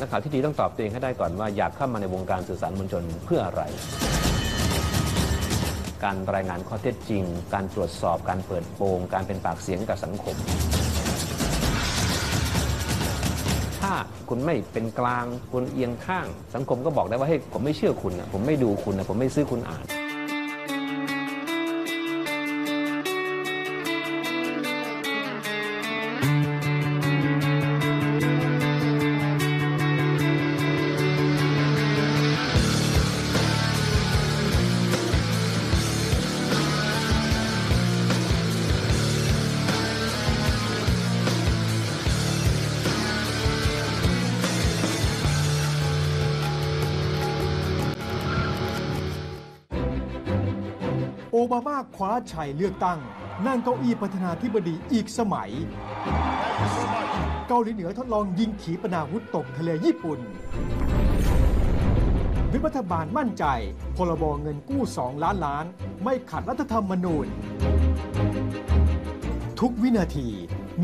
นักข่าวที่ดีต้องตอบตัวเองให้ได้ก่อนว่าอยากเข้ามาในวงการสื่อสารมวลชนเพื่ออะไร การรายงานข้อเท็จจริง การตรวจสอบการเปิดโปงการเป็นปากเสียงกับสังคม ถ้าคุณไม่เป็นกลางคุณเอียงข้าง สังคมก็บอกได้ว่าเฮ้ยผมไม่เชื่อคุณนะผมไม่ดูคุณนะผมไม่ซื้อคุณอ่าน บามาคว้าชัยเลือกตั้ง นั่งเก้าอี้ประธานาธิบดีอีกสมัย เกาหลีเหนือทดลองยิงขีปนาวุธตกทะเลญี่ปุ่นวิรัฐบาลมั่นใจ พลบเงินกู้ 2 ล้านล้าน ไม่ขัดรัฐธรรมนูญ ทุกวินาที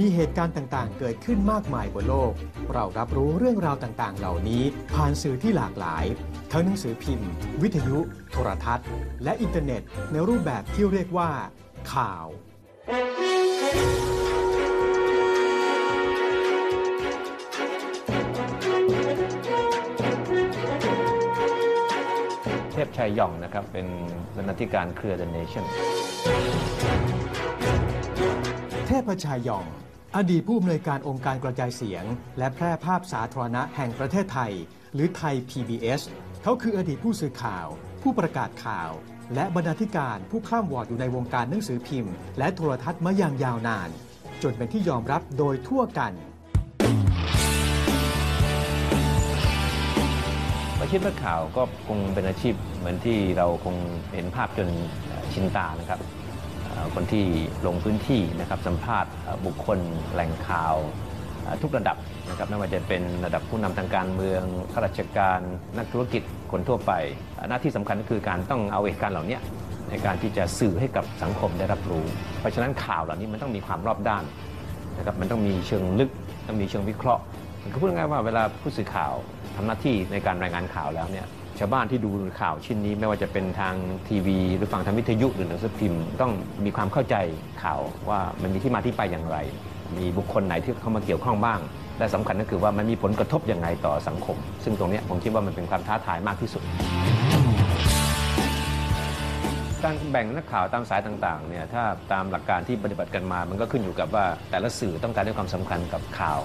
มีเหตุการณ์ต่างๆ เกิดขึ้นมากมายบนโลก เรารับรู้เรื่องราวต่างๆ เหล่านี้ ผ่านสื่อที่หลากหลาย ทั้งหนังสือพิมพ์ วิทยุ โทรทัศน์ และอินเทอร์เน็ต ในรูปแบบที่เรียกว่า ข่าว เทพชัยหย่องนะครับ เป็นบรรณาธิการเครือ The Nation เทพชายหยอง อดีตผู้อำนวยการองค์การกระจายเสียง และแพร่ภาพสาธารณะแห่งประเทศไทย หรือไทย PBS เขาคืออดีตผู้สื่อข่าว ผู้ประกาศข่าว และบรรณาธิการผู้ข้ามวอดอยู่ในวงการหนังสือพิมพ์ และโทรทัศน์มาอย่างยาวนาน จนเป็นที่ยอมรับโดยทั่วกันอาชีพนักข่าวก็คงเป็นอาชีพเหมือนที่เราคงเห็นภาพจนชินตานะครับ คนที่ลงพื้นที่นะครับสัมภาษณ์บุคคลแหล่งข่าวทุกระดับนะครับไม่ว่าจะเป็นระดับผู้นำทางการเมืองข้าราชการนักธุรกิจคนทั่วไป หน้าที่สำคัญก็คือการต้องเอาเหตุการณ์เหล่านี้ในการที่จะสื่อให้กับสังคมได้รับรู้ เพราะฉะนั้นข่าวเหล่านี้มันต้องมีความรอบด้านนะครับมันต้องมีเชิงลึกต้องมีเชิงวิเคราะห์คือพูดง่ายๆว่าเวลาผู้สื่อข่าวทำหน้าที่ในการรายงานข่าวแล้วเนี่ย ชาวบ้านที่ดูข่าวชิ้นนี้ ไม่ว่าจะเป็นทางทีวี หรือฟังทางวิทยุหรือหนังสือพิมพ์ต้องมีความเข้าใจข่าวว่ามันมีที่มาที่ไปอย่างไร มีบุคคลไหนที่เข้ามาเกี่ยวข้องบ้าง และสำคัญก็คือว่ามันมีผลกระทบอย่างไรต่อสังคม ซึ่งตรงนี้ผมคิดว่ามันเป็นความท้าทายมากที่สุดการแบ่งนักข่าวตามสายต่างๆเนี่ยถ้าตามหลักการที่ปฏิบัติกันมา มันก็ขึ้นอยู่กับว่าแต่ละสื่อต้องการให้ความสำคัญกับข่าว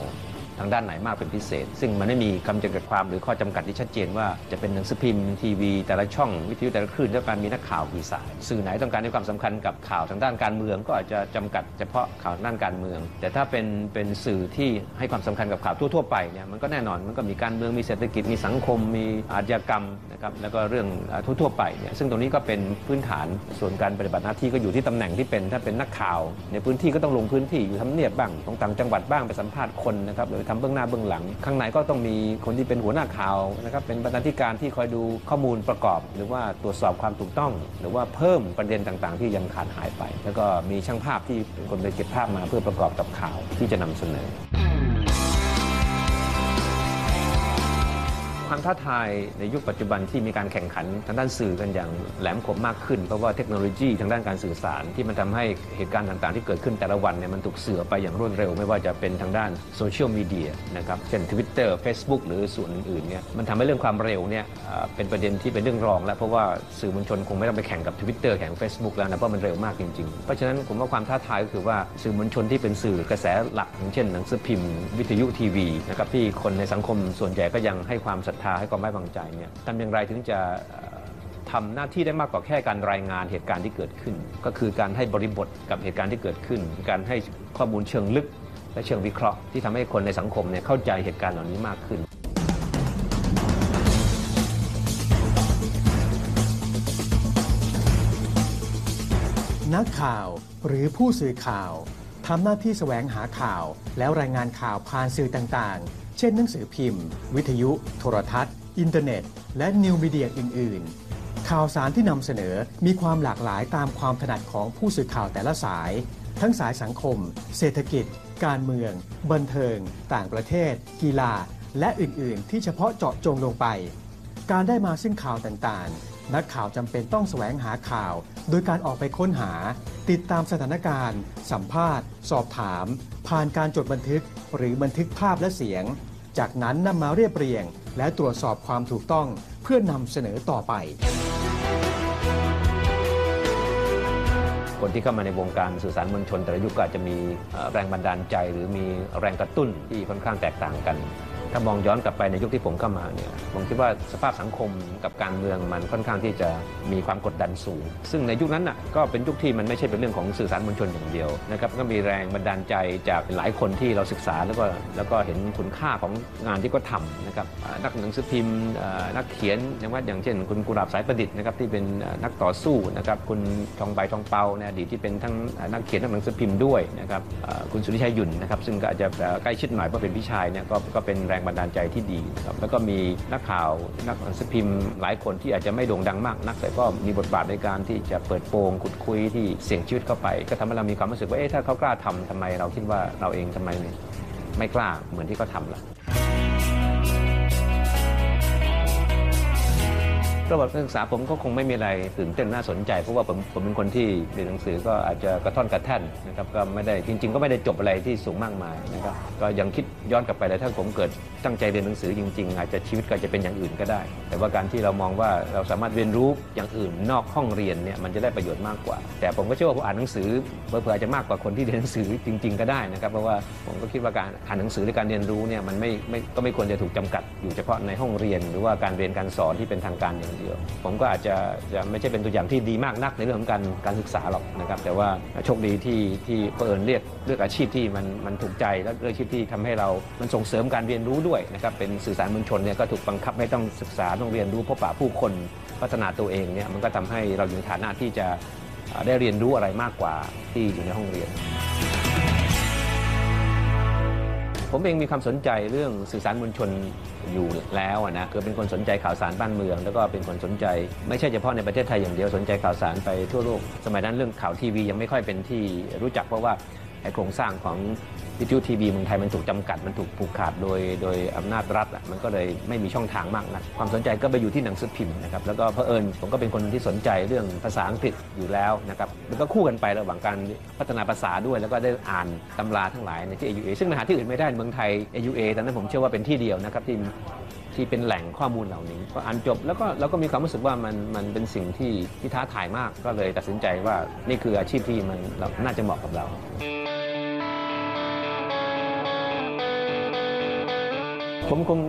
ทางด้านไหนมากเป็นพิเศษ ซึ่งมันไม่มีคำจำกัดความหรือข้อจำกัดที่ชัดเจนว่าจะเป็นหนังสือพิมพ์ทีวี แต่ละช่องวิทยุแต่ละคลื่นต้องการมีนักข่าวกี่สายสื่อไหนต้องการให้ความสำคัญกับข่าวทางด้านการเมือง ก็อาจจะจำกัดเฉพาะข่าวด้านการเมือง แต่ถ้าเป็นเป็นสื่อที่ให้ความสำคัญกับข่าวทั่วๆไปเนี่ยมันก็แน่นอนมันก็มีการเมืองมีเศรษฐกิจมีสังคม มีอาชญากรรมนะครับแล้วก็เรื่องอ่าทั่วๆไปเนี่ยซึ่งตรงนี้ก็เป็นพื้นฐานส่วนการปฏิบัติหน้าที่ก็อยู่ที่ตำแหน่งที่เป็นถ้าเป็นนักข่าว ในพื้นที่ก็ต้องลงพื้นที่อยู่ทำเนียบบ้างตรงต่างจังหวัดบ้างไปสัมภาษณ์คนนะครับหรือทำเบื้องหน้าเบื้องหลัง ข้างในก็ต้องมีคนที่เป็นหัวหน้าข่าวนะครับเป็นบรรณาธิการที่คอยดูข้อมูลประกอบ หรือว่าตรวจสอบความถูกต้อง หรือว่าเพิ่มประเด็นต่างๆ ที่ยังขาดหายไป แล้วก็มีช่างภาพที่เป็นคนไปเก็บภาพมาเพื่อประกอบกับข่าวที่จะนำเสนอ ความท้าทายในยุคปัจจุบันที่มีการแข่งขันทางด้านสื่อกันอย่างแหลมคมมากขึ้น เพราะว่าเทคโนโลยีทางด้านการสื่อสารที่มันทำให้เหตุการณ์ต่างๆ ที่เกิดขึ้นแต่ละวันเนี่ยมันถูกเสื่อไปอย่างรวดเร็ว ไม่ว่าจะเป็นทางด้านโซเชียลมีเดียนะครับเช่น Twitter Facebook หรือส่วนอื่นๆเนี่ยมันทำให้เรื่องความเร็วเนี่ยเอ่อเป็นประเด็นที่เป็นเรื่องรอง แล้วเพราะว่าสื่อมวลชนคงไม่ต้องไปแข่งกับ Twitter แข่ง Facebook แล้วนะเพราะมันเร็วมากจริงๆ เพราะฉะนั้นผมว่าความท้าทายก็คือว่าสื่อมวลชนที่เป็นสื่อกระแสหลักอย่างเช่นหนังสือพิมพ์ วิทยุทีวีนะครับที่คนในสังคมส่วนใหญ่ก็ยังให้ความศรัทธาให้ความไว้วางใจเนี่ยทำอย่างไรถึงจะทำหน้าที่ได้มากกว่าแค่การรายงานเหตุการณ์ที่เกิดขึ้น ก็คือการให้บริบทกับเหตุการณ์ที่เกิดขึ้น การให้ข้อมูลเชิงลึก และเชิงวิเคราะห์ที่ทำให้คนในสังคมเนี่ยเข้าใจเหตุการณ์เหล่านี้มากขึ้น นักข่าวหรือผู้สื่อข่าวทำหน้าที่แสวงหาข่าว แล้วรายงานข่าวผ่านสื่อต่างๆ เช่นหนังสือพิมพ์ วิทยุ โทรทัศน์ อินเทอร์เน็ต และนิวมีเดียอื่น ๆ ข่าวสารที่นำเสนอมีความหลากหลายตามความถนัดของผู้สื่อข่าวแต่ละสาย ทั้งสายสังคม เศรษฐกิจ การเมือง บันเทิง ต่างประเทศ กีฬา และอื่น ๆ ที่เฉพาะเจาะจงลงไป การได้มาซึ่งข่าวต่าง ๆนักข่าวจำเป็นต้องแสวงหาข่าว โดยการออกไปค้นหา ติดตามสถานการณ์ สัมภาษณ์ สอบถาม ผ่านการจดบันทึก หรือบันทึกภาพและเสียง จากนั้นนำมาเรียบเรียง และตรวจสอบความถูกต้องเพื่อนำเสนอต่อไป คนที่เข้ามาในวงการสื่อสารมวลชน แต่ละยุคก็อาจจะมีแรงบันดาลใจ หรือมีแรงกระตุ้นที่ค่อนข้างแตกต่างกัน ถ้ามองย้อนกลับไปในยุคที่ผมเข้ามาเนี่ยผมคิดว่าสภาพสังคมกับการเมืองมันค่อนข้างที่จะมีความกดดันสูง ซึ่งในยุคนั้นน่ะก็เป็นยุคที่มันไม่ใช่เป็นเรื่องของสื่อสารมวลชนอย่างเดียวนะครับก็มีแรงบันดาลใจจากหลายคนที่เราศึกษาแล้วก็แล้วก็เห็นคุณค่าของงานที่ก็ทำนะครับนักหนังสือพิมพ์นักเขียนอย่างว่าอย่างเช่น คุณกุหลาบสายประดิษฐ์นะครับที่เป็นนักต่อสู้นะครับคุณทองใบทองเปาในอดีตที่เป็นทั้งนักเขียนนักหนังสือพิมพ์ด้วยนะครับคุณสุริชัยหยุ่นนะครับซึ่งก็อาจจะใกล้ชิดหน่อยเพราะเป็นพี่ชายเนี่ยก็ก็เป็นแรงบันดาลใจที่ดีครับแล้วก็มีนักข่าวนักหนังสือพิมพ์ หลายคนที่อาจจะไม่โด่งดังมากนัก แต่ก็มีบทบาทในการที่จะเปิดโปงขุดคุยที่เสี่ยงชีวิตเข้าไป ก็ทำให้เรามีความรู้สึกว่าเอ๊ะถ้าเขากล้าทำทำไมเราคิดว่าเราเองทำไมไม่กล้าเหมือนที่เขาทำล่ะ ระวัติการศึกษาผมก็คงไม่มีอะไรตื่นเต้นน่าสนใจ เพราะว่าผมผมเป็นคนที่เรียนหนังสือก็อาจจะกระท่อนกระแท่นนะครับก็ไม่ได้จริง ๆ ก็ไม่ได้จบอะไรที่สูงมากมายนะครับก็ยังคิดย้อนกลับไปเลยถ้าผมเกิดตั้งใจเรียนหนังสือจริง ๆ อาจจะชีวิตก็จะเป็นอย่างอื่นก็ได้ แต่ว่าการที่เรามองว่าเราสามารถเรียนรู้อย่างอื่นนอกห้องเรียนเนี่ยมันจะได้ประโยชน์มากกว่า แต่ผมก็เชื่อว่าผมอ่านหนังสือเผื่อๆอาจจะมากกว่าคนที่เรียนหนังสือจริง ๆ ก็ได้นะครับเพราะว่าผมก็คิดว่าการอ่านหนังสือหรือการเรียนรู้เนี่ยมันไม่ไม่ก็ไม่ควรจะถูกจำกัดอยู่เฉพาะในห้องเรียน หรือว่าการเรียนการสอนที่เป็นทางการอย่างผมก็อาจจะจะไม่ใช่เป็นตัวอย่างที่ดีมากนักในเรื่องของการการศึกษาหรอกนะครับ แต่ว่าโชคดีที่ที่เปิดเรียกเลือกอาชีพที่มันมันถูกใจและเลือกอาชีพที่ทำให้เรา มันส่งเสริมการเรียนรู้ด้วยนะครับ เป็นสื่อสารมวลชนเนี่ยก็ถูกบังคับให้ต้องศึกษาต้องเรียนรู้พบปะผู้คนพัฒนาตัวเองเนี่ยมันก็ทำให้เราอยู่ในฐานะที่จะได้เรียนรู้อะไรมากกว่าที่อยู่ในห้องเรียน ผมเองมีความสนใจเรื่องสื่อสารมวลชนอยู่แล้วนะคือเป็นคนสนใจข่าวสารบ้านเมือง แล้วก็เป็นคนสนใจ ไม่ใช่เฉพาะในประเทศไทยอย่างเดียวสนใจข่าวสารไปทั่วโลก สมัยนั้นเรื่องข่าวทีวียังไม่ค่อยเป็นที่รู้จักเพราะว่า ไอ้โครงสร้างของวิทยุทีวีเมืองไทยมันถูกจำกัดมันถูกผูกขาดโดยโดยอำนาจรัฐอะมันก็เลยไม่มีช่องทางมากนักความสนใจก็ไปอยู่ที่หนังสือพิมพ์นะครับแล้วก็เผอิญผมก็เป็นคนที่สนใจเรื่องภาษาอังกฤษอยู่แล้วนะครับมันก็คู่กันไประหว่างการพัฒนาภาษาด้วย แล้วก็ได้อ่านตำราทั้งหลายในที่ AUA ซึ่งหาที่อื่นไม่ได้ในเมืองไทย AUA ตอนนั้นผมเชื่อว่าเป็นที่เดียวนะครับที่ที่เป็นแหล่งข้อมูลเหล่านี้พออ่านจบแล้วก็เราก็มีความรู้สึกว่ามันมันเป็นสิ่งที่ที่ท้าทายมาก ก็เลยตัดสินใจว่านี่คืออาชีพที่มันน่าจะเหมาะกับเรา ผมคง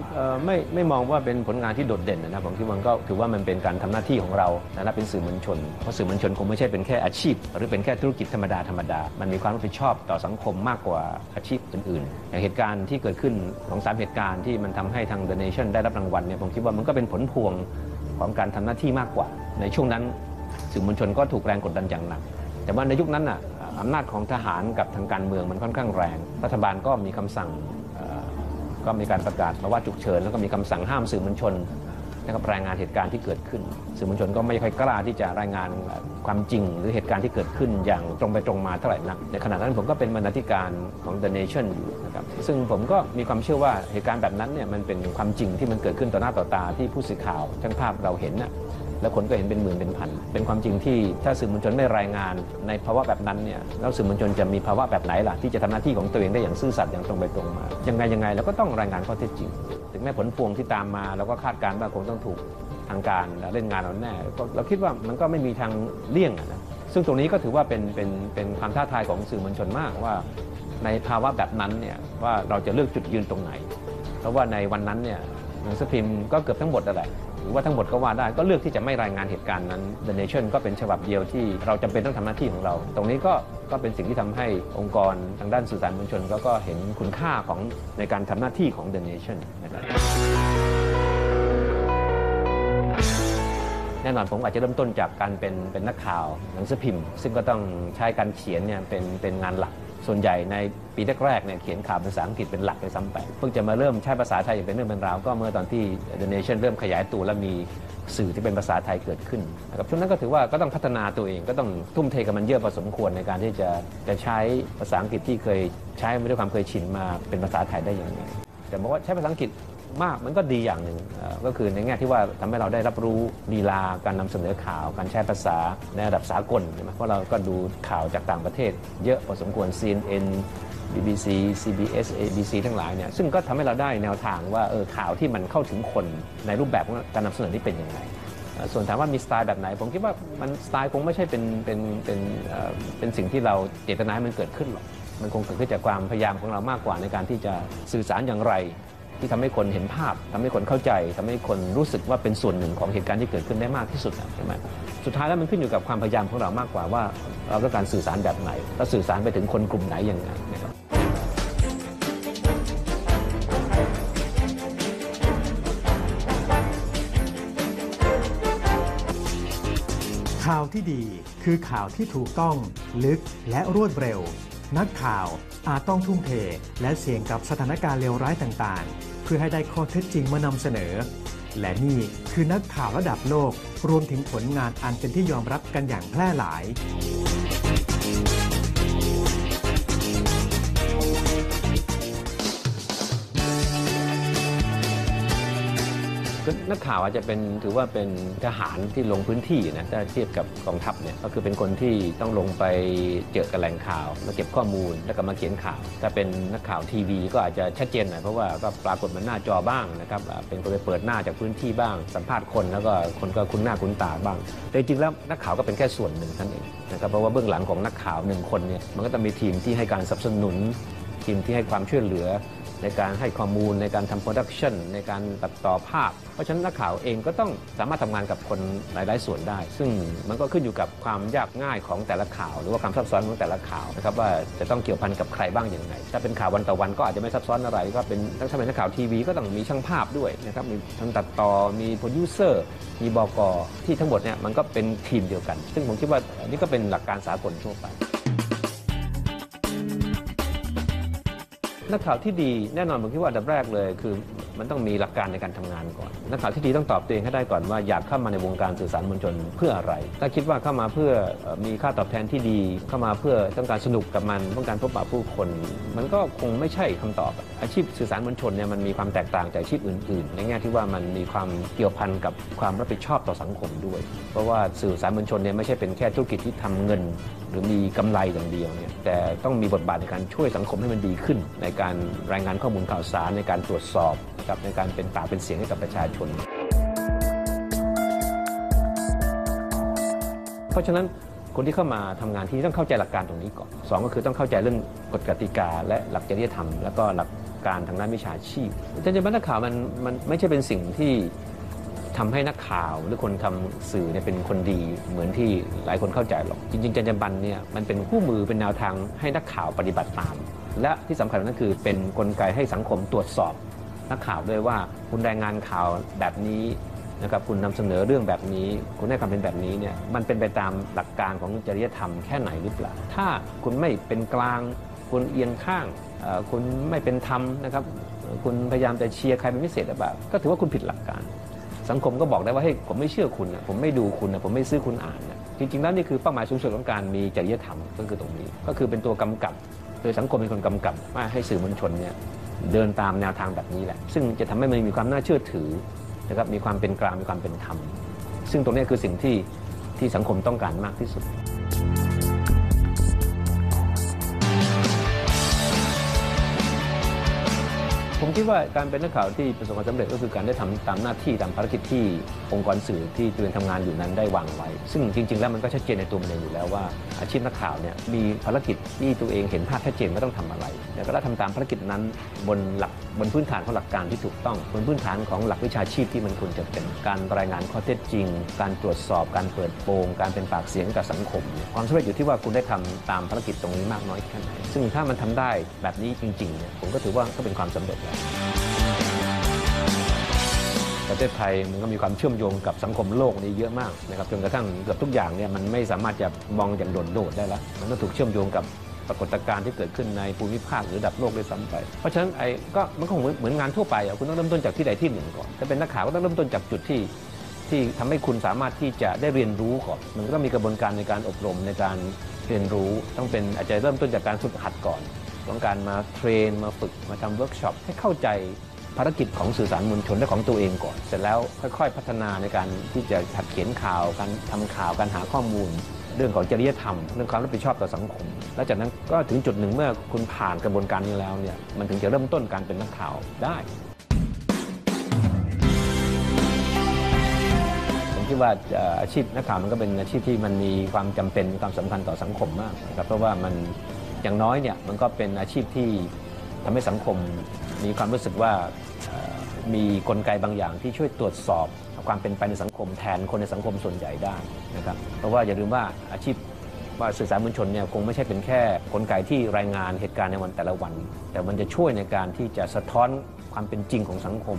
ไม่ไม่มองว่าเป็นผลงานที่โดดเด่นนะผมคิดว่ามันก็ถือว่ามันเป็นการทำหน้าที่ของเราในฐานะเป็นสื่อมวลชน เพราะสื่อมวลชนคงไม่ใช่เป็นแค่อาชีพ หรือเป็นแค่ธุรกิจธรรมดาธรรมดา มันมีความรับผิดชอบต่อสังคมมากกว่าอาชีพอื่นๆ อย่างเหตุการณ์ที่เกิดขึ้นของสามเหตุการณ์ที่มันทำให้ทาง The Nation ได้รับรางวัลเนี่ยผมคิดว่ามันก็เป็นผลพวงของการทำหน้าที่มากกว่า ในช่วงนั้นสื่อมวลชนก็ถูกแรงกดดันอย่างหนัก แต่ว่าในยุคนั้นน่ะอำนาจของทหารกับทางการเมืองมันค่อนข้างแรง รัฐบาลก็มีคำสั่ง ก็มีการประกาศภาวะฉุกเฉินแล้วก็มีคำสั่งห้ามสื่อมวลชนนะครับรายงานเหตุการณ์ที่เกิดขึ้น สื่อมวลชนก็ไม่ค่อยกล้าที่จะรายงานความจริง หรือเหตุการณ์ที่เกิดขึ้นอย่างตรงไปตรงมาเท่าไหร่นักในขณะนั้นผมก็เป็นบรรณาธิการของ The Nation อยู่นะครับซึ่งผมก็มีความเชื่อว่าเหตุการณ์แบบนั้นเนี่ยมันเป็นความจริงที่มันเกิดขึ้นต่อหน้าต่อตาที่ผู้สื่อข่าวช่างภาพเราเห็นนะ แล้วคนก็เห็นเป็นหมื่นเป็นพัน เป็นความจริงที่ถ้าสื่อมวลชนไม่รายงานในภาวะแบบนั้นเนี่ยแล้วสื่อมวลชนจะมีภาวะแบบไหนล่ะที่จะทำหน้าที่ของตัวเองได้อย่างซื่อสัตย์อย่างตรงไปตรงมา ยังไงยังไงเราก็ต้องรายงานข้อเท็จจริง ถึงแม้ผลพวงที่ตามมาเราก็คาดการณ์ว่าคงต้องถูกทางการเล่นงานเราแน่เราคิดว่ามันก็ไม่มีทางเลี่ยงนะซึ่งตรงนี้ก็ถือว่าเป็นเป็นเป็นความท้าทายของสื่อมวลชนมากว่า ในภาวะแบบนั้นเนี่ยว่าเราจะเลือกจุดยืนตรงไหน เพราะว่าในวันนั้นเนี่ยหนังสือพิมพ์ก็เกือบทั้งหมดแหละ รือว่าทั้งหมดก็ว่าได้ก็เลือกที่จะไม่รายงานเหตุการณ์นั้น The Nation ก็เป็นฉบับเดียวที่เราจำเป็นต้องทำหน้าที่ของเรา ตรงนี้ก็ก็เป็นสิ่งที่ทำให้องค์กรทางด้านสื่อสารมวลชนก็ก็เห็นคุณค่าของในการทำหน้าที่ของ The Nation นะครับแน่นอนผมอาจจะเริ่มต้นจากการเป็นเป็นนักข่าวหนังสือพิมพ์ ซึ่งก็ต้องใช้การเขียนเนี่ยเป็นเป็นงานหลัก ส่วนใหญ่ในปีแรกๆเนี่ยเขียนข่าวเป็นภาษาอังกฤษเป็นหลักเลยซ้ำไปเพิ่งจะมาเริ่มใช้ภาษาไทยอย่างเป็นเรื่องเป็นราวก็เมื่อตอนที่ The Nation เริ่มขยายตัวและมีสื่อที่เป็นภาษาไทยเกิดขึ้นนะครับช่วงนั้นก็ถือว่าก็ต้องพัฒนาตัวเองก็ต้องทุ่มเทกับมันเยอะพอสมควรในการที่จะจะใช้ภาษาอังกฤษที่เคยใช้มาด้วยความเคยชินมาเป็นภาษาไทยได้อย่างไรแต่บอกว่าใช้ภาษาอังกฤษ มากมันก็ดีอย่างหนึ่งก็คือในแง่ที่ว่าทำให้เราได้รับรู้ลีลาการนำเสนอข่าวการใช้ภาษาในระดับสากลใช่ไหมเพราะเราก็ดูข่าวจากต่างประเทศ เยอะพอสมควร CNN BBC CBS ABC ทั้งหลายเนี่ยซึ่งก็ทำให้เราได้แนวทางว่าเออข่าวที่มันเข้าถึงคนในรูปแบบของการนำเสนอที่เป็นยังไงส่วนถามว่ามีสไตล์แบบไหน ผมคิดว่ามันสไตล์คงไม่ใช่เป็นเป็นเป็นเป็นสิ่งที่เราเจตนาให้มันเกิดขึ้นหรอกมันคงเกิดขึ้นจากความพยายามของเรามากกว่าในการที่จะสื่อสารอย่างไร ที่ทำให้คนเห็นภาพทำให้คนเข้าใจทำให้คนรู้สึกว่าเป็นส่วนหนึ่งของเหตุการณ์ที่เกิดขึ้นได้มากที่สุดใช่ไหมสุดท้ายแล้วมันขึ้นอยู่กับความพยายามของเรามากกว่าว่า เราต้องการสื่อสารแบบไหนและสื่อสารไปถึงคนกลุ่มไหนยังไงนะครับข่าวที่ดีคือข่าวที่ถูกต้องลึกและรวดเร็ว นักข่าวอาจต้องทุ่มเทและเสี่ยงกับสถานการณ์เลวร้ายต่างๆ พื่อให้ได้ข้อเท็จจริงมานำเสนอ และนี่คือนักข่าวระดับโลกรวมถึงผลงานอันเป็นที่ยอมรับกันอย่างแพร่หลาย นักข่าวอาจจะเป็นถือว่าเป็นทหารที่ลงพื้นที่นะถ้าเทียบกับกองทัพเนี่ยก็คือเป็นคนที่ต้องลงไปเจอกับแหล่งข่าว มาเก็บข้อมูลแล้วก็มาเขียนข่าว ถ้าเป็นนักข่าวทีวีก็อาจจะชัดเจนหน่อยเพราะว่าก็ปรากฏบนหน้าจอบ้างนะครับเป็นคนไปเปิดหน้าจากพื้นที่บ้าง สัมภาษณ์คนแล้วก็คนก็คุ้นหน้าคุ้นตาบ้าง แต่จริงๆแล้วนักข่าวก็เป็นแค่ส่วนหนึ่งเท่านนเองนะครับเพราะว่าเบื้องหลังของนักข่าวหนึ่งคนเนี่ยมันก็ต้องมีทีมที่ให้การสนับสนุนทีมที่ให้ความช่วยเหลือ ในการให้ข้อมูลในการทำโปรดักชันในการตัดต่อภาพ เพราะฉะนั้นนักข่าวเองก็ต้องสามารถทำงานกับคนหลาย ๆ ส่วนได้ ซึ่งมันก็ขึ้นอยู่กับความยากง่ายของแต่ละข่าว หรือว่าความซับซ้อนของแต่ละข่าวนะครับว่าจะต้องเกี่ยวพันกับใครบ้างอย่างไรถ้าเป็นข่าววันต่อวันก็อาจจะไม่ซับซ้อนอะไร ก็เป็นถ้าเป็นนักข่าวทีวีก็ต้องมีช่างภาพด้วยนะครับมีทั้งตัดต่อมีโปรดิวเซอร์มีบกที่ทั้งหมดเนี่ยมันก็เป็นทีมเดียวกัน ซึ่งผมคิดว่าอันนี่ก็เป็นหลักการสากลทั่วไป นักข่าวที่ดีแน่นอนผมคิดว่าอันดับแรกเลย คือมันต้องมีหลักการในการทำงานก่อน นักข่าวที่ดีต้องตอบตัวเองให้ได้ก่อนว่าอยากเข้ามาในวงการสื่อสารมวลชนเพื่ออะไร ถ้าคิดว่าเข้ามาเพื่อมีค่าตอบแทนที่ดีเข้ามาเพื่อต้องการสนุกกับมันต้องการพบปะผู้คน มันก็คงไม่ใช่คำตอบ อาชีพสื่อสารมวลชนเนี่ยมันมีความแตกต่างจากอาชีพอื่น ๆ ในแง่ที่ว่ามันมีความเกี่ยวพันกับความรับผิดชอบต่อสังคมด้วย เพราะว่าสื่อสารมวลชนเนี่ยไม่ใช่เป็นแค่ธุรกิจที่ทำเงินหรือมีกำไรอย่างเดียวเนี่ยแต่ต้องมีบทบาทในการช่วยสังคมให้มันดีขึ้น ในการรายงานข้อมูลข่าวสารในการตรวจสอบนะครับในการเป็นปากเป็นเสียงให้กับประชาชน เพราะฉะนั้นคนที่เข้ามาทำงานที่ต้องเข้าใจหลักการตรงนี้ก่อนสองก็คือต้องเข้าใจเรื่องกฎกติกา และหลักจริยธรรม แล้วก็หลักการทางด้านวิชาชีพจริงๆนักข่าวมันมันไม่ใช่เป็นสิ่งที่ ทำให้นักข่าวหรือคนทำสื่อเนี่ยเป็นคนดีเหมือนที่หลายคนเข้าใจหรอก จริงๆจรรยาบรรณเนี่ยมันเป็นคู่มือเป็นแนวทางให้นักข่าวปฏิบัติตาม และที่สำคัญนั้นคือเป็นนกลไกให้สังคมตรวจสอบนักข่าวด้วยว่าคุณรายงานข่าวแบบนี้นะครับคุณนำเสนอเรื่องแบบนี้ คุณให้ความเป็นแบบนี้เนี่ยมันเป็นไปตามหลักการของจริยธรรมแค่ไหนหรือเปล่า ถ้าคุณไม่เป็นกลาง คุณเอียงข้างคุณไม่เป็นธรรมนะครับคุณพยายามจะเชียร์ใครเป็นพิเศษหรือเปล่าก็ถือว่าคุณผิดหลักการ สังคมก็บอกได้ว่าเฮ้ยผมไม่เชื่อคุณนะผมไม่ดูคุณนะผมไม่ซื้อคุณอ่านนะจริงๆแล้วนี่คือเป้าหมายสูงสุดของการมีจริยธรรมก็คือตรงนี้ ก็คือเป็นตัวกำกับ โดยสังคมเป็นคนกำกับว่าให้สื่อมวลชนเนี่ยเดินตามแนวทางแบบนี้แหละ ซึ่งจะทำให้มันมีความน่าเชื่อถือนะครับมีความเป็นกลางมีความเป็นธรรม ซึ่งตรงนี้คือสิ่งที่ที่สังคมต้องการมากที่สุด ผมคิดว่าการเป็นนักข่าวที่ประสบความสำเร็จก็คือการได้ทำตามหน้าที่ตามภารกิจที่องค์กรสื่อที่ตัวเองทำงานอยู่นั้นได้วางไว้ ซึ่งจริง ๆ แล้วมันก็ชัดเจนในตัวมันเองอยู่แล้วว่า อาชีพนักข่าวเนี่ยมีภารกิจที่ตัวเองเห็นภาพชัดเจนว่าต้องทำอะไร แล้วก็ได้ทำตามภารกิจนั้นบนหลักบนพื้นฐานของหลักการที่ถูกต้อง บนพื้นฐานของหลักวิชาชีพที่มันควรจะเป็นการรายงานข้อเท็จจริง การตรวจสอบ การเปิดโปงการเป็นปากเสียงกับสังคม ความสำเร็จอยู่ที่ว่าคุณได้ทำตามภารกิจตรงนี้มากน้อยแค่ไหนซึ่งถ้ามันทำได้แบบนี้จริงๆเนี่ยผมก็ถือว่าก็เป็นความสำเร็จประเทศไทยมันก็มีความเชื่อมโยงกับสังคมโลกนี้เยอะมากนะครับจนกระทั่งเกือบทุกอย่างเนี่ยมันไม่สามารถจะมองอย่างโดดๆได้แล้วมันก็ถูกเชื่อมโยงกับปรากฏการณ์ที่เกิดขึ้นในภูมิภาคหรือระดับโลกด้วยซ้ำไป เพราะฉะนั้นไอ้ก็มันก็เหมือนเหมือนงานทั่วไปอะคุณต้องเริ่มต้นจากที่ใดที่หนึ่งก่อนถ้าเป็นนักข่าวก็ต้องเริ่มต้นจากจุดที่ที่ทำให้คุณสามารถที่จะได้เรียนรู้ก่อนมันก็ต้องมีกระบวนการในการอบรมในการเรียนรู้ต้องเป็นอาจจะเริ่มต้นจากการฝึกหัดก่อน ของการมาเทรนมาฝึกมาทำเวิร์กช็อปให้เข้าใจภารกิจของสื่อสารมวลชนและของตัวเองก่อน เสร็จแล้วค่อย ๆ พัฒนาในการที่จะหัดเขียนข่าวการทำข่าวการหาข้อมูล เรื่องของจริยธรรม เรื่องความรับผิดชอบต่อสังคม แล้วจากนั้นก็ถึงจุดหนึ่งเมื่อคุณผ่านกระบวนการนี้แล้วเนี่ยมันถึงจะเริ่มต้นการเป็นนักข่าวได้ผมคิดว่าอาชีพนักข่าวมันก็เป็นอาชีพที่มันมีความจำเป็นความสำคัญต่อสังคมมากนะครับเพราะว่ามัน อย่างน้อยเนี่ยมันก็เป็นอาชีพที่ทำให้สังคมมีความรู้สึกว่ามีกลไกบางอย่างที่ช่วยตรวจสอบความเป็นไปในสังคมแทนคนในสังคมส่วนใหญ่ได้นะครับเพราะว่าอย่าลืมว่าอาชีพว่าสื่อสารมวลชนเนี่ยคงไม่ใช่เป็นแค่กลไกที่รายงานเหตุการณ์ในวันแต่ละวัน แต่มันจะช่วยในการที่จะสะท้อนความเป็นจริงของสังคม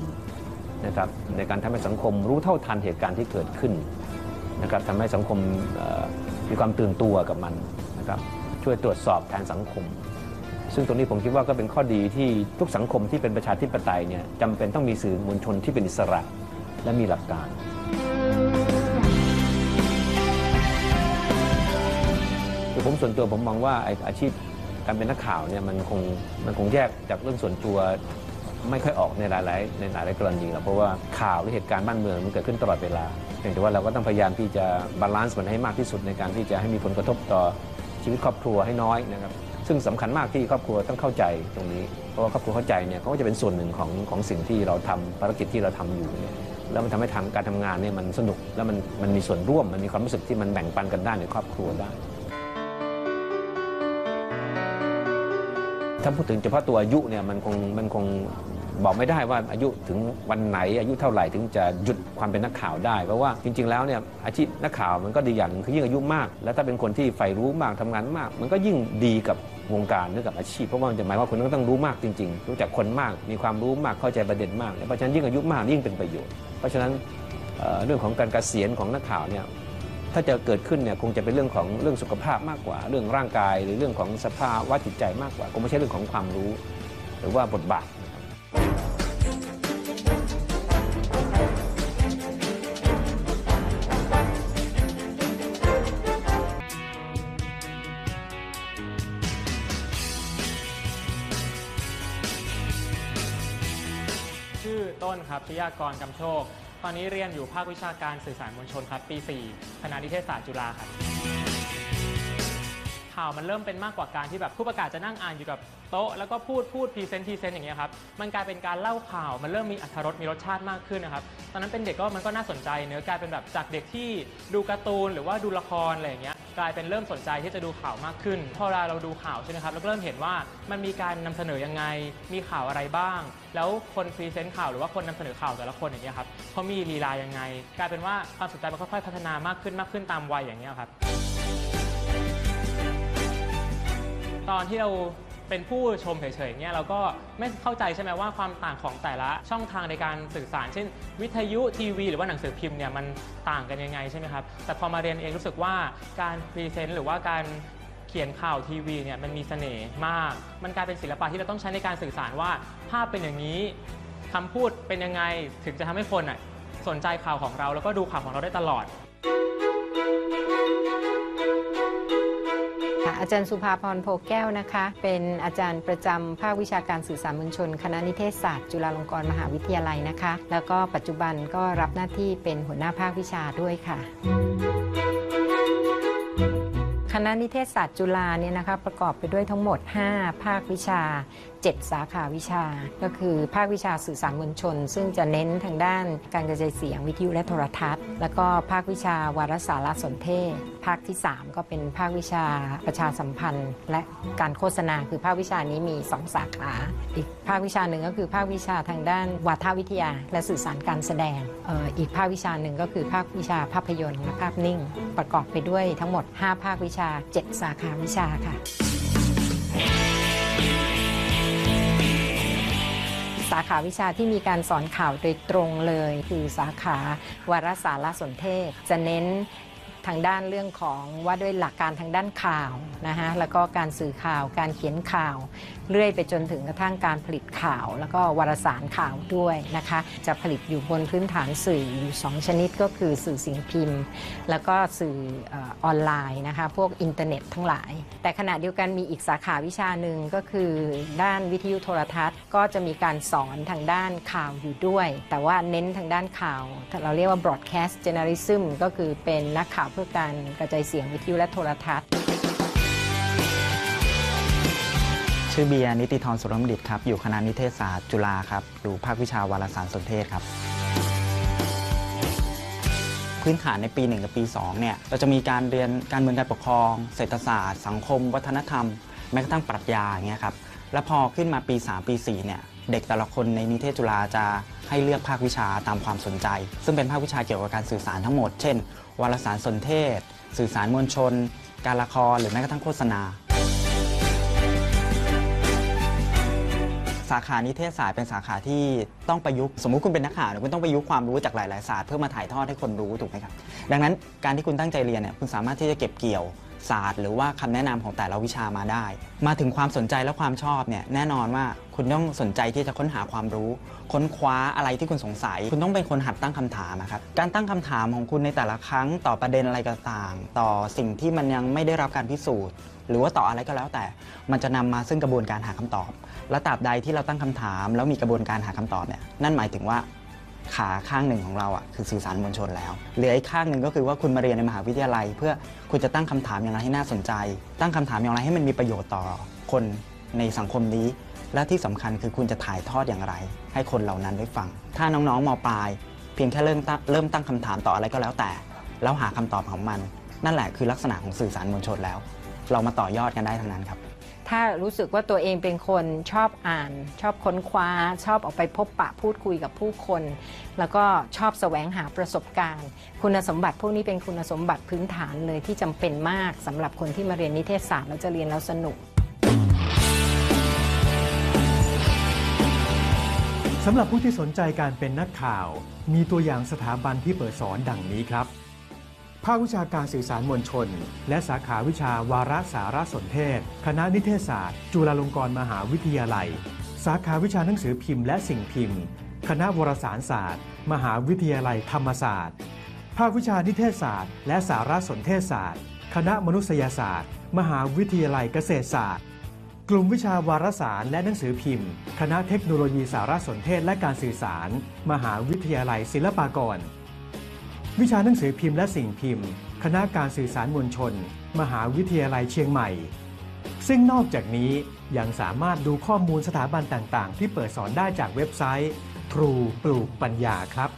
นะครับในการทำให้สังคมรู้เท่าทันเหตุการณ์ที่เกิดขึ้นนะครับทำให้สังคมมีความตื่นตัวกับมันนะครับ ช่วยตรวจสอบแทนสังคม ซึ่งตรงนี้ผมคิดว่าก็เป็นข้อดีที่ทุกสังคมที่เป็นประชาธิปไตยเนี่ยจำเป็นต้องมีสื่อมวลชนที่เป็นอิสระและมีหลักการคือผมส่วนตัวผมมองว่าไอ้อาชีพการเป็นนักข่าวเนี่ยมันคงมันคงแยกจากเรื่องส่วนตัวไม่ค่อยออกในหลาย ๆ ในหลาย ๆ กรณีหรอกเพราะว่าข่าวหรือเหตุการณ์บ้านเมืองมันเกิดขึ้นตลอดเวลาเพียงแต่ว่าเราก็ต้องพยายามที่จะบาลานซ์มันให้มากที่สุดในการที่จะให้มีผลกระทบต่อ ชีวิตครอบครัวให้น้อยนะครับซึ่งสำคัญมากที่ครอบครัวต้องเข้าใจตรงนี้ เพราะว่าครอบครัวเข้าใจเนี่ยเขาก็จะเป็นส่วนหนึ่งของของสิ่งที่เราทำภารกิจที่เราทำอยู่เนี่ยแล้วมันทำให้ทำการทำงานเนี่ยมันสนุกแล้วมันมันมีส่วนร่วมมันมีความรู้สึกที่มันแบ่งปันกันได้ในครอบครัวได้ถ้าพูดถึงเฉพาะตัวอายุเนี่ยมันคงมันคง บอกไม่ได้ว่าอายุถึงวันไหน อายุเท่าไหร่ถึงจะหยุดความเป็นนักข่าวได้ เพราะว่าจริง ๆ แล้วเนี่ยอาชีพนักข่าวมันก็ดีอย่างคือยิ่งอายุมาก แล้วถ้าเป็นคนที่ใฝ่รู้มากทำงานมาก มันก็ยิ่งดีกับวงการหรือกับอาชีพเพราะว่ามันจะหมายว่าคนนั้นต้องรู้มากจริง ๆ รู้จักคนมากมีความรู้มากเข้าใจประเด็นมากเพราะฉะนั้นยิ่งอายุมากยิ่งเป็นประโยชน์เพราะฉะนั้นเรื่องของการเกษียณของนักข่าวเนี่ยถ้าจะเกิดขึ้นเนี่ยคงจะเป็นเรื่องของเรื่องสุขภาพมากกว่า เรื่องร่างกาย หรือเรื่องของสภาวะจิตใจมากกว่า คงไม่ใช่เรื่องของความรู้ หรือว่าบทบาท ชื่อต้นครับพิยากรกำโชค ตอนนี้เรียนอยู่ภาควิชาการสื่อสารมวลชนครับ ปี 4 คณะนิเทศศาสตร์จุฬาครับ ข่าวมันเริ่มเป็นมากกว่าการที่แบบผู้ประกาศจะนั่งอ่านอยู่กับโต๊ะ แล้วก็พูดพูดพรีเซนต์พรีเซนต์อย่างเงี้ยครับ มันกลายเป็นการเล่าข่าว มันเริ่มมีอรรถรสมีรสชาติมากขึ้นนะครับ ตอนนั้นเป็นเด็กก็มันก็น่าสนใจเนื้อกลายเป็นแบบจากเด็กที่ดูการ์ตูนหรือว่าดูละครอะไรอย่างเงี้ย ลายเป็นเริ่มสนใจที่จะดูข่าวมากขึ้น พอเราเราดูข่าวใช่ไหมครับเราก็เริ่มเห็นว่ามันมีการนำเสนอยังไง มีข่าวอะไรบ้าง แล้วคนพรีเซนต์ข่าวหรือว่าคนนำเสนอข่าวแต่ละคนอย่างเงี้ยครับเขามีลีลายังไง กลายเป็นว่าความสนใจมันค่อยๆพัฒนามากขึ้นมากขึ้นตามวัยอย่างเงี้ยครับ ตอนที่เรา เป็นผู้ชมเฉยๆเนี่ยเราก็ไม่เข้าใจใช่ไหมว่าความต่างของแต่ละช่องทางในการสื่อสาร เช่น วิทยุทีวี หรือว่าหนังสือพิมพ์เนี่ยมันต่างกันยังไงใช่ไหมครับแต่พอมาเรียนเองรู้สึกว่าการพรีเซนต์หรือว่าการเขียนข่าวทีวีเนี่ยมันมีเสน่ห์มาก มันกลายเป็นศิลปะที่เราต้องใช้ในการสื่อสารว่า ภาพเป็นอย่างนี้คำพูดเป็นยังไงถึงจะทำให้คนอะสนใจข่าวของเรา แล้วก็ดูข่าวของเราได้ตลอด อาจารย์สุภาพรโพแก้วนะคะ เป็นอาจารย์ประจำภาควิชาการสื่อสารมวลชน คณะนิเทศศาสตร์ จุฬาลงกรณ์มหาวิทยาลัยนะคะ แล้วก็ปัจจุบันก็รับหน้าที่เป็นหัวหน้าภาควิชาด้วยค่ะคณะนิเทศศาสตร์จุฬาเนี่ยนะคะประกอบไปด้วยทั้งหมด 5 ภาควิชา 7 สาขาวิชา ก็คือภาควิชาสื่อสารมวลชน ซึ่งจะเน้นทางด้านการกระจายเสียงวิทยุและโทรทัศน์ แล้วก็ภาควิชาวารสารสนเทศ ภาคที่ 3 ก็เป็นภาควิชาประชาสัมพันธ์ และการโฆษณาคือภาควิชานี้มี 2 สาขา อีกภาควิชาหนึ่งก็คือภาควิชาทางด้านวาทวิทยา และสื่อสารการแสดงอออีกภาควิชาหนึ่งก็คือภาควิชาภาพยนตร์และภาพนิ่ง ประกอบไปด้วยทั้งหมด 5 ภาควิชา 7 สาขาวิชาค่ะ สาขาวิชาที่มีการสอนข่าวโดยตรงเลย คือสาขาวารสารสนเทศ จะเน้นทางด้านเรื่องของว่าด้วยหลักการทางด้านข่าวนะคะแล้วก็การสื่อข่าวการเขียนข่าว เรื่อยไปจนถึงกระทั่งการผลิตข่าว แล้วก็วารสารข่าวด้วยนะคะ จะผลิตอยู่บนพื้นฐานสื่ออยู่สองชนิดก็คือสื่อสิ่งพิมพ์ แล้วก็สื่อเออออนไลน์นะคะ พวกอินเทอร์เน็ตทั้งหลาย แต่ขณะเดียวกันมีอีกสาขาวิชาหนึ่งก็คือ ด้านวิทยุโทรทัศน์ ก็จะมีการสอนทางด้านข่าวอยู่ด้วย แต่ว่าเน้นทางด้านข่าว เราเรียกว่า broadcast journalism ก็คือเป็นนักข่าวเพื่อการกระจายเสียงวิทยุและโทรทัศน์ ชื่อเบียร์นิติธรสุรมดิตครับ อยู่คณะนิเทศศาสตร์จุฬาครับ อยู่ภาควิชาวารสารสนเทศครับ พื้นฐานในปี 1 กับปี 2 เนี่ย เราจะมีการเรียนการเมืองการปกครอง เศรษฐศาสตร์ สังคม วัฒนธรรม แม้กระทั่งปรัชญาอย่างเงี้ยครับ แล้วพอขึ้นมาปี 3 ปี 4 เนี่ย เด็กแต่ละคนในนิเทศจุฬาจะให้เลือกภาควิชาตามความสนใจ ซึ่งเป็นภาควิชาเกี่ยวกับการสื่อสารทั้งหมด เช่น วารสารสนเทศ สื่อสารมวลชน การละคร หรือแม้กระทั่งโฆษณา สาขานิเทศศาสตร์เป็นสาขาที่ต้องประยุกต์สมมุติคุณเป็นนักข่าวเนี่ยคุณต้องประยุกต์ความรู้จากหลายๆศาสตร์เพื่อมาถ่ายทอดให้คนรู้ถูกไหมครับดังนั้นการที่คุณตั้งใจเรียนเนี่ยคุณสามารถที่จะเก็บเกี่ยวศาสตร์ หรือว่าคำแนะนำของแต่ละวิชามาได้ มาถึงความสนใจและความชอบเนี่ยแน่นอนว่าคุณต้องสนใจที่จะค้นหาความรู้ ค้นคว้าอะไรที่คุณสงสัย คุณต้องเป็นคนหัดตั้งคำถามอะครับการตั้งคำถามของคุณในแต่ละครั้งต่อประเด็นอะไรต่างๆต่อสิ่งที่มันยังไม่ได้รับการพิสูจน์ หรือว่าต่ออะไรก็แล้วแต่ มันจะนำมาซึ่งกระบวนการหาคำตอบ และตราบใดที่เราตั้งคำถาม แล้วมีกระบวนการหาคำตอบเนี่ยนั่นหมายถึงว่าขาข้างหนึ่งของเราอะคือสื่อสารมวลชนแล้วเหลืออีกข้างหนึ่งก็คือว่าคุณมาเรียนในมหาวิทยาลัย เพื่อคุณจะตั้งคำถามอย่างไรให้น่าสนใจ ตั้งคำถามอย่างไรให้มันมีประโยชน์ต่อคนในสังคมนี้ และที่สำคัญคือคุณจะถ่ายทอดอย่างไร ให้คนเหล่านั้นได้ฟัง ถ้าน้องๆมปลาย เพียงแค่เริ่มตั้งเริ่มตั้งคำถามต่ออะไรก็แล้วแต่ แล้วหาคำตอบของมัน นั่นแหละคือลักษณะของสื่อสารมวลชนแล้ว เรามาต่อยอดกันได้ทั้งนั้นครับ ถ้ารู้สึกว่าตัวเองเป็นคนชอบอ่าน ชอบค้นคว้า ชอบออกไปพบปะพูดคุยกับผู้คน แล้วก็ชอบแสวงหาประสบการณ์ คุณสมบัติพวกนี้เป็นคุณสมบัติพื้นฐานเลยที่จำเป็นมากสำหรับคนที่มาเรียนนิเทศศาสตร์แล้วจะเรียนแล้วสนุกสำหรับผู้ที่สนใจการเป็นนักข่าว มีตัวอย่างสถาบันที่เปิดสอนดังนี้ครับ ภาควิชาการสื่อสารมวลชน และสาขาวิชาวาระสารสนเทศ คณะนิเทศศาสตร์ จุฬาลงกรณ์มหาวิทยาลัย สาขาวิชาหนังสือพิมพ์และสิ่งพิมพ์ คณะวารสารศาสตร์ มหาวิทยาลัยธรรมศาสตร์ ภาควิชานิเทศศาสตร์ และสารสนเทศศาสตร์ คณะมนุษยศาสตร์ มหาวิทยาลัยเกษตรศาสตร์ กลุ่มวิชาวารสารและหนังสือพิมพ์ คณะเทคโนโลยีสารสนเทศและการสื่อสาร มหาวิทยาลัยศิลปากร วิชาหนังสือพิมพ์และสิ่งพิมพ์ คณะการสื่อสารมวลชน มหาวิทยาลัยเชียงใหม่ ซึ่งนอกจากนี้ยังสามารถดูข้อมูลสถาบันต่างๆ ที่เปิดสอนได้จากเว็บไซต์ True ปลูกปัญญาครับ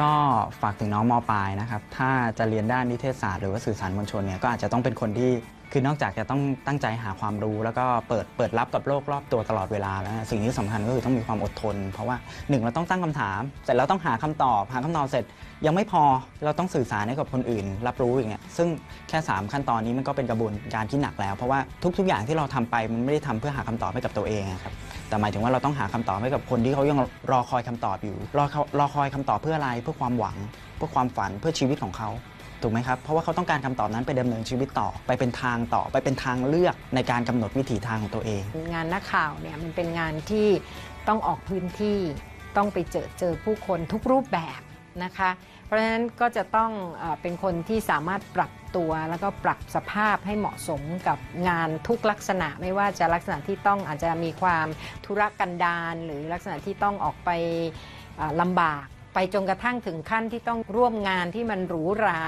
ก็ฝากถึงน้องมปลายนะครับ ถ้าจะเรียนด้านนิเทศศาสตร์หรือว่าสื่อสารมวลชนเนี่ยก็อาจจะต้องเป็นคนที่ คือนอกจากจะต้องตั้งใจหาความรู้ แล้วก็เปิดเปิดรับกับโลกรอบตัวตลอดเวลาแล้วนะสิ่งที่สำคัญก็คือต้องมีความอดทน เพราะว่าหนึ่งเราต้องตั้งคำถามเสร็จแล้วต้องหาคำตอบหาคำตอบเสร็จ ยังไม่พอเราต้องสื่อสารให้กับคนอื่น รับรู้อย่างเงี้ยซึ่งแค่ 3 ขั้นตอนนี้มันก็เป็นกระบวนการที่หนักแล้ว เพราะว่าทุก ๆ อย่างที่เราทำไปมันไม่ได้ทำเพื่อหาคำตอบให้กับตัวเองครับแต่หมายถึงว่าเราต้องหาคำตอบให้กับคนที่เขายังรอคอยคำตอบอยู่รอรอคอยคำตอบเพื่ออะไรเพื่อความหวัง เพื่อความฝันเพื่อชีวิตของเขา ถูกไหมครับเพราะว่าเขาต้องการคำตอบนั้นไปดำเนินชีวิตต่อ ไปเป็นทางต่อไปเป็นทางเลือกในการกำหนดวิถีทางของตัวเอง งานนักข่าวเนี่ยมันเป็นงานที่ต้องออกพื้นที่ต้องไปเจอเจอผู้คนทุกรูปแบบนะคะ เพราะฉะนั้นก็จะต้องเป็นคนที่สามารถปรับตัวแล้วก็ปรับสภาพให้เหมาะสมกับงานทุกลักษณะ ไม่ว่าจะลักษณะที่ต้องอาจจะมีความธุรกันดารหรือลักษณะที่ต้องออกไปลำบาก ไปจนกระทั่งถึงขั้นที่ต้องร่วมงานที่มันหรูหรา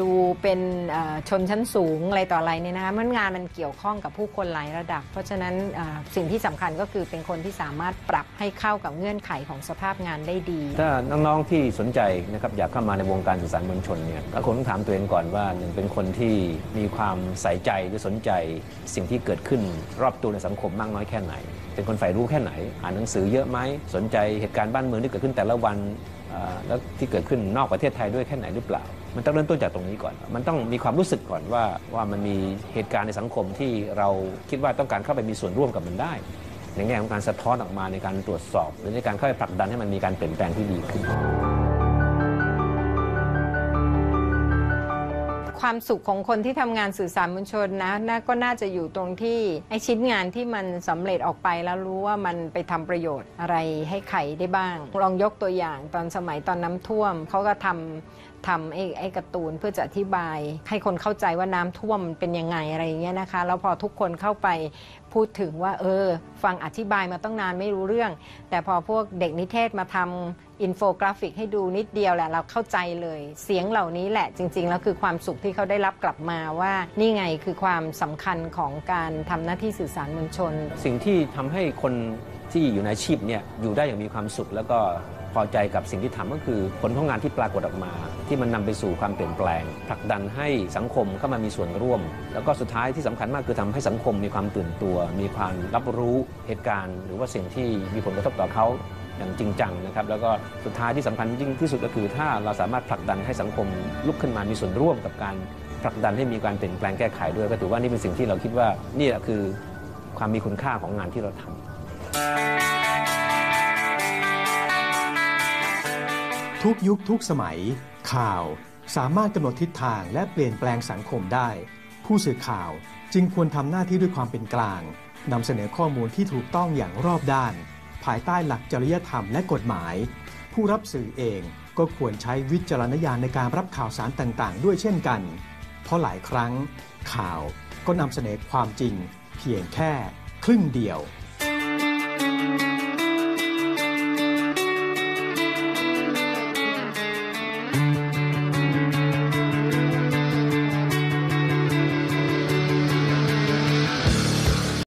ดูเป็นชนชั้นสูงอะไรต่ออะไรเนี่ยนะคะมันงานมันเกี่ยวข้องกับผู้คนหลายระดับ เพราะฉะนั้นสิ่งที่สำคัญก็คือเป็นคนที่สามารถปรับให้เข้ากับเงื่อนไขของสภาพงานได้ดี ถ้าน้องๆที่สนใจนะครับอยากเข้ามาในวงการสื่อสารมวลชนเนี่ยก็คงต้องถามตัวเองก่อนว่าหนึ่งเป็นคนที่มีความใส่ใจหรือสนใจสิ่งที่เกิดขึ้นรอบตัวในสังคมมากน้อยแค่ไหน เป็นคนใฝ่รู้แค่ไหน อ่านหนังสือเยอะไหมสนใจเหตุการณ์บ้านเมืองที่เกิดขึ้นแต่ละวันแล้วที่เกิดขึ้นนอกประเทศไทยด้วยแค่ไหนหรือเปล่า มันต้องเริ่มต้นจากตรงนี้ก่อน มันต้องมีความรู้สึกก่อนว่าว่ามันมีเหตุการณ์ในสังคมที่เราคิดว่าต้องการเข้าไปมีส่วนร่วมกับมันได้ ในแง่ของการสะท้อนออกมาในการตรวจสอบหรือในการเข้าไปผลักดันให้มันมีการเปลี่ยนแปลงที่ดีขึ้น ความสุขของคนที่ทำงานสื่อสารมวลชนนะน่าก็น่าจะอยู่ตรงที่ไอชิ้นงานที่มันสำเร็จออกไปแล้วรู้ว่ามันไปทำประโยชน์อะไรให้ใครได้บ้าง ลองยกตัวอย่างตอนสมัยตอนน้ำท่วมเขาก็ทำทำไอ้ไอ้การ์ตูนเพื่อจะอธิบาย ให้คนเข้าใจว่าน้ำท่วมเป็นยังไงอะไรอย่างเงี้ยนะคะแล้วพอทุกคนเข้าไปพูดถึงว่า เออ ฟังอธิบายมาต้องนานไม่รู้เรื่อง แต่พอพวกเด็กนิเทศมาทำอินโฟกราฟิกให้ดูนิดเดียวแหละเราเข้าใจเลย เสียงเหล่านี้แหละจริง ๆ แล้วคือความสุขที่เขาได้รับกลับมาว่านี่ไงคือความสำคัญของการทำหน้าที่สื่อสารมวลชน สิ่งที่ทำให้คนที่อยู่ในอาชีพเนี่ยอยู่ได้อย่างมีความสุขแล้วก็ พอใจกับสิ่งที่ทำก็คือ ผลของงานที่ปรากฏออกมา ที่มันนำไปสู่ความเปลี่ยนแปลงผลักดันให้สังคมเข้ามามีส่วนร่วม แล้วก็สุดท้ายที่สำคัญมากคือทำให้สังคมมีความตื่นตัว มีความรับรู้เหตุการณ์ หรือว่าสิ่งที่มีผลกระทบต่อเขาอย่างจริงจังนะครับแล้วก็สุดท้ายที่สำคัญยิ่งที่สุดก็คือ ถ้าเราสามารถผลักดันให้สังคมลุกขึ้นมามีส่วนร่วมกับการผลักดันให้มีการเปลี่ยนแปลงแก้ไขด้วย ก็ถือว่านี่เป็นสิ่งที่เราคิดว่านี่แหละคือความมีคุณค่าของงานที่เราทำ ทุกยุคทุกสมัย ข่าว สามารถกำหนดทิศทางและเปลี่ยนแปลงสังคมได้ ผู้สื่อข่าวจึงควรทำหน้าที่ด้วยความเป็นกลางนำเสนอข้อมูลที่ถูกต้องอย่างรอบด้าน ภายใต้หลักจริยธรรมและกฎหมาย ผู้รับสื่อเองก็ควรใช้วิจารณญาณในการรับข่าวสารต่างๆ ด้วยเช่นกัน เพราะหลายครั้ง ข่าวก็นำเสนอความจริง เพียงแค่ ครึ่งเดียว